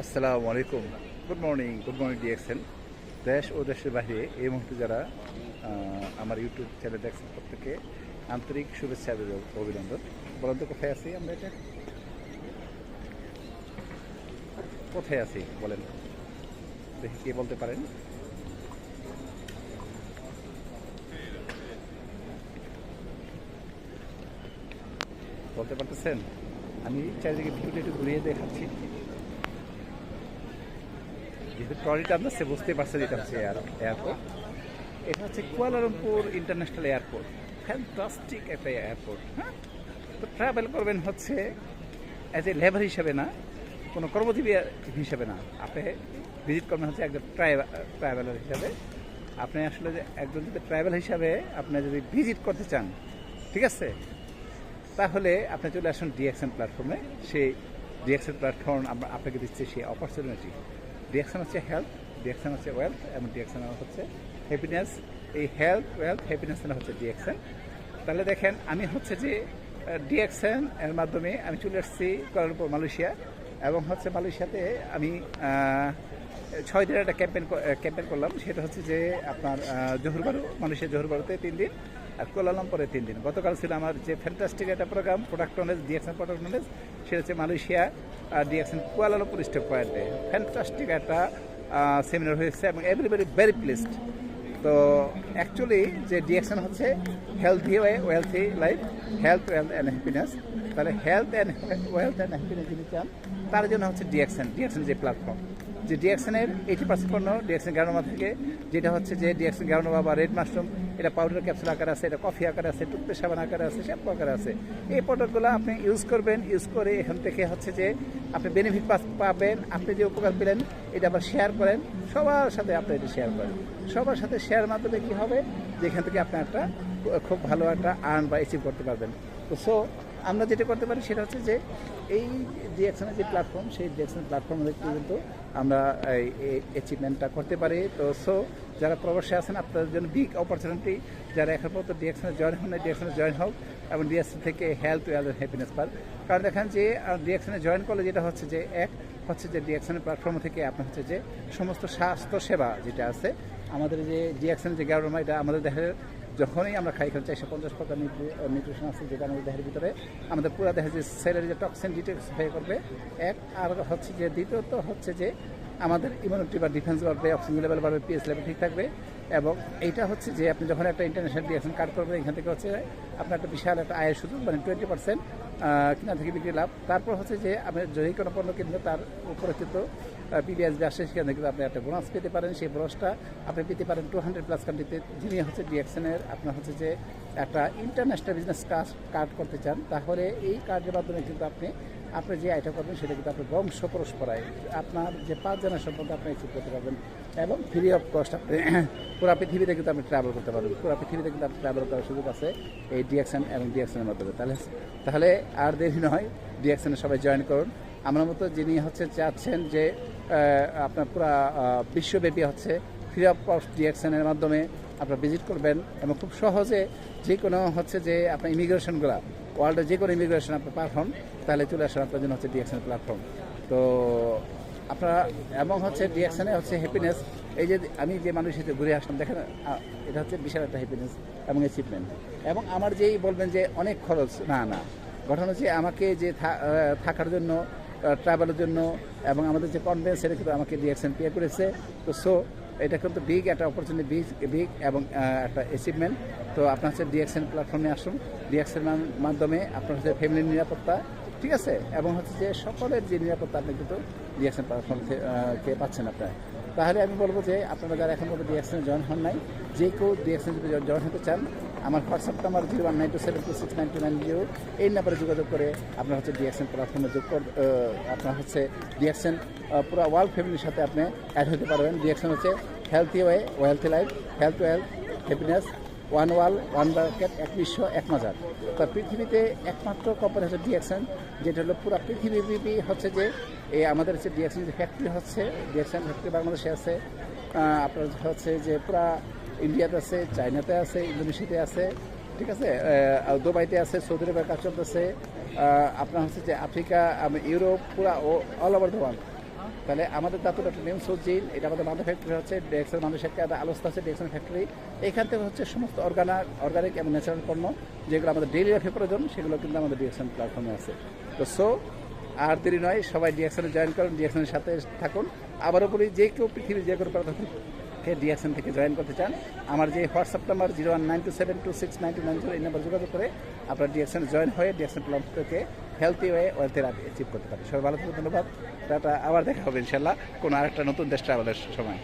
আসসালামু আলাইকুম। Good morning good morning DXN দেশ ও দেশের বাইরে এই মুহূর্তে যারা আমার ইউটিউব চ্যানেল দেখছেন প্রত্যেকে আন্তরিক শুভেচ্ছা অভিনন্দন। বলেন তো, কোথায় আছি আমরা এটা? কোথায় আছি? বলেন। দেখি কে বলতে পারেন। বলতে পারতেছেন? আমি চারিদিকে ভিডিওটা একটু ঘুরিয়ে দেখাচ্ছি। যেহেতু ট্রলিটা আপনার সে বুঝতে পারছেন এটা হচ্ছে এয়ারপোর্ট এটা হচ্ছে Kuala Lumpur international airport fantastic একটা এয়ারপোর্ট হ্যাঁ? তো ট্রাভেল করবেন হচ্ছে অ্যাজ এ লেবার হিসেবে না, কোনো কর্মজীবী হিসেবে না। আপনি ভিজিট করবেন হচ্ছে একজন ট্রাভেলার হিসাবে। আপনি আসলে যে একজন যদি ট্রাভেল হিসাবে আপনি যদি ভিজিট করতে চান, ঠিক আছে? তাহলে আপনি চলে আসুন ডিএক্সএন প্ল্যাটফর্মে সেই ডিএক্সএন প্ল্যাটফর্ম আপনাকে দিচ্ছে সেই অপরচুনিটি ডিএক্সএন হচ্ছে হেলথ ডিএক্সএন হচ্ছে ওয়েলথ এবং ডিএক্সএন হচ্ছে হ্যাপিনেস এই হেলথ ওয়েলথ হ্যাপিনেস হচ্ছে ডিএক্সএন তাহলে দেখেন, আমি হচ্ছে যে ডিএক্সএন এর মাধ্যমে আমি চলে এসেছি কুয়ালালামপুর মালয়েশিয়া এবং হচ্ছে মালয়েশিয়াতে আমি ছয় দিনের একটা ক্যাম্পেন ক্যাম্পেন করলাম। সেটা হচ্ছে যে, আপনার জহুরবারু মালয়েশিয়া জহুরবারুতে তিন দিন। আর কোলালামপুরে তিন দিন। গতকাল ছিল আমার যে ফ্যান্টাস্টিক একটা program product knowledge DXN product knowledge সেটা হচ্ছে মালয়েশিয়া আর ডিএক্সএন কুয়ালালামপুর স্টেপ পয়েন্টে ফ্যান্টাস্টিক একটা সেমিনার হয়েছে এবং এভরিবডি ভেরি প্লেসড তো অ্যাকচুয়ালি যে ডিএক্সএন হচ্ছে healthy way wealthy life health wealth and happiness তাহলে health and wealth and happiness যদি চান, তার জন্য হচ্ছে ডিএক্সএন ডিএক্সএন যে প্ল্যাটফর্ম যে ডিএক্সএনের এইটি পার্সেন্ট পণ্য ডিএক্সএন গ্যানোমা থেকে, যেটা হচ্ছে যে ডিএক্সএন গ্যানোমা বা রেড মাশরুম এটা পাউডার ক্যাপসুল আকার আছে, এটা কফি আকারে আছে টুথপেস্ট সাবান আকারে আছে শ্যাম্পু আকারে আছে। এই প্রোডাক্টগুলো আপনি ইউজ করবেন ইউজ করে এখান থেকে হচ্ছে যে আপনি বেনিফিট পাবেন, আপনি যে উপকার পেলেন, এটা আবার শেয়ার করেন, সবার সাথে আপনি এটা শেয়ার করেন। সবার সাথে শেয়ার মাধ্যমে কি হবে? যে এখান থেকে আপনি একটা খুব ভালো একটা আর্ন বা অ্যাচিভ করতে পারবেন। তো সো আমরা যেটা করতে পারি সেটা হচ্ছে যে এই ডিএকশনের যে প্ল্যাটফর্ম সেই ডিএকশন প্ল্যাটফর্ম কিন্তু আমরা এই অ্যাচিভমেন্টটা করতে পারি। তো সো যারা প্রবাসে আছেন, আপনাদের জন্য বিগ অপরচুনিটি যারা এখন পর্যন্ত ডিএকশনে জয়েন হন ডিএকশনে জয়েন হোক, এবং ডিএকশন থেকে হেলথ ওয়েলথ হ্যাপিনেস পার। কারণ দেখেন যে ডিএকশনে জয়েন করলে যেটা হচ্ছে যে, এক, হচ্ছে যে ডিএকশনের প্ল্যাটফর্ম থেকে আপনার হচ্ছে যে সমস্ত স্বাস্থ্য সেবা যেটা আছে, আমাদের যে ডিএকশন যে গ্যারোমা এটা আমাদের দেহের যখনই আমরা খাই, এখানে চারশো পঞ্চাশ প্রকার নিউট্রিশন আছে যেটা আমাদের দেহের ভিতরে। আমাদের পুরো দেহের যে সেলের যে টক্সিন ডিটক্সিফাই করবে, এক, আর হচ্ছে যে দ্বিতীয়ত হচ্ছে যে আমাদের ইমিউনিটি বা ডিফেন্স বাড়বে অক্সিজেন লেভেল বাড়বে পিএস লেভেল ঠিক থাকবে এবং এইটা হচ্ছে যে আপনি যখন একটা ইন্টারন্যাশনাল ডিএকশন কার্ড করবেন, এখান থেকে হচ্ছে আপনার একটা বিশাল একটা আয়ের সুযোগ মানে টোয়েন্টি পার্সেন্ট কিনা থেকে বিক্রি লাভ। তারপর হচ্ছে যে আপনি যদি কোনো পণ্য কিনবে তার উপরে কিন্তু পিডিএস আসে, সেখান থেকে আপনি একটা বোনাস পেতে পারেন। সেই বোনাসটা আপনি পেতে পারেন টু হান্ড্রেড প্লাস কান্ট্রিতে যিনি হচ্ছে ডিএকশনের আপনার হচ্ছে যে একটা ইন্টারন্যাশনাল বিজনেস কার্ড কার্ড করতে চান, তাহলে এই কার্ডের মাধ্যমে কিন্তু আপনি আপনি যে আইটা করবেন, সেটা কিন্তু আপনার বংশ পরস্পরায়, আপনার যে পাঁচ জনের সম্পর্ক আপনি অ্যাচিভ করতে পারবেন এবং ফ্রি অফ কস্ট আপনি পুরা পৃথিবীতে কিন্তু আপনি ট্রাভেল করতে পারবেন। পুরা পৃথিবীতে কিন্তু আপনি ট্রাভেল করার সুযোগ আছে এই ডিএকশন এবং ডিএকশনের মাধ্যমে। তাহলে তাহলে আর দেরি নয় ডিএকশনে সবাই জয়েন করুন। আমার মতো যিনি হচ্ছে চাচ্ছেন যে আপনার পুরা বিশ্বব্যাপী হচ্ছে ফ্রি অফ কস্ট ডিএকশনের মাধ্যমে আপনারা ভিজিট করবেন এবং খুব সহজে যে কোনো হচ্ছে যে আপনার ইমিগ্রেশনগুলো ওয়ার্ল্ডের যে কোনো ইমিগ্রেশন আপনার পার হন, তাহলে চলে আসুন আপনার জন্য হচ্ছে ডিএকশন প্ল্যাটফর্ম তো আপনারা, এবং হচ্ছে ডিএকশনে হচ্ছে হ্যাপিনেস এই যে আমি যে মানুষের সাথে ঘুরে আসলাম, দেখেন এটা হচ্ছে বিশাল একটা হ্যাপিনেস এবং অ্যাচিভমেন্ট এবং আমার যেই বলবেন যে অনেক খরচ, না না, ঘটনা হচ্ছে আমাকে যে থাকার জন্য ট্রাভেলের জন্য, এবং আমাদের যে কনভেন্স সেটা কিন্তু আমাকে ডিএকশন পে করেছে, তো সো এটা কিন্তু বিগ একটা অপরচুনিটি বিগ বিগ এবং একটা অ্যাচিভমেন্ট তো আপনার হচ্ছে ডিএক্সএন প্ল্যাটফর্মে আসুন। ডিএক্সএন মাধ্যমে আপনার হচ্ছে ফ্যামিলির নিরাপত্তা, ঠিক আছে? এবং হচ্ছে যে সকলের যে নিরাপত্তা, আপনি কিন্তু ডিএক্সএন প্ল্যাটফর্ম কে পাচ্ছেন আপনারা। তাহলে আমি বলব যে আপনারা যারা এখন পর্যন্ত ডিএক্সএনে জয়েন হন নাই, যে কেউ ডিএক্সএন জয়েন হতে চান আমার WhatsApp number zero one nine two seven two six nine two nine zero. এই নাম্বারে যোগাযোগ করে আপনার হচ্ছে ডিএকশন প্ল্যাটফর্মে যোগ কর আপনার হচ্ছে ডিএকশন পুরো ওয়ার্ল্ড ফ্যামিলির সাথে আপনি অ্যাড হতে পারবেন। ডিএকশন হচ্ছে healthy way wealthy life health wealth happiness one world one market এক বিশ্ব, এক মাজার। তা পৃথিবীতে একমাত্র কোম্পানি হচ্ছে ডিএকশন যেটা হলো পুরো পৃথিবীব্যাপী হচ্ছে যে এই আমাদের হচ্ছে ডিএকশন যে ফ্যাক্টরি হচ্ছে ডিএকশন ফ্যাক্টরি বাংলাদেশে আছে। আপনার হচ্ছে যে পুরা ইন্ডিয়াতে আছে চায়নাতে আছে ইন্দোনেশিয়াতে আছে ঠিক আছে? দুবাইতে আছে সৌদি আরবে কাজ আহ, আপনার হচ্ছে যে আফ্রিকা ইউরোপ পুরা অল ওভার দ্য ওয়ার্ল্ড তাহলে আমাদের দাতুর একটা নেম সজ্জিন এটা আমাদের মাদা ফ্যাক্টরি হচ্ছে ডিএক্সের মানুষের একটা আলোচনা আছে ডিএক্সের ফ্যাক্টরি। এখান থেকে হচ্ছে সমস্ত অর্গানা অর্গানিক এবং ন্যাচারাল পণ্য যেগুলো আমাদের ডেইলি লাইফে প্রয়োজন সেগুলো কিন্তু আমাদের ডিএক্সএন প্ল্যাটফর্মে আছে। তো সো আর দেরি নয় সবাই ডিএক্সএনে জয়েন করুন ডিএক্সএনের সাথে থাকুন। আবারও বলি যে কেউ পৃথিবীর যে কোনো থেকে ডিএসএন থেকে জয়েন করতে চান, আমার যে WhatsApp number zero one nine two seven two six nine two nine zero, এই নাম্বার যোগাযোগ করে আপনার ডিএসএন জয়েন হয়ে ডিএসএন প্লাম থেকে হেলথি ওয়ে ওয়েলথের অ্যাচিভ করতে পারে সবাই ভালো থাকুন ধন্যবাদ। টাটা, আবার দেখা হবে ইনশাল্লাহ কোনো আরেকটা নতুন দেশ ট্রাভেলের সময়।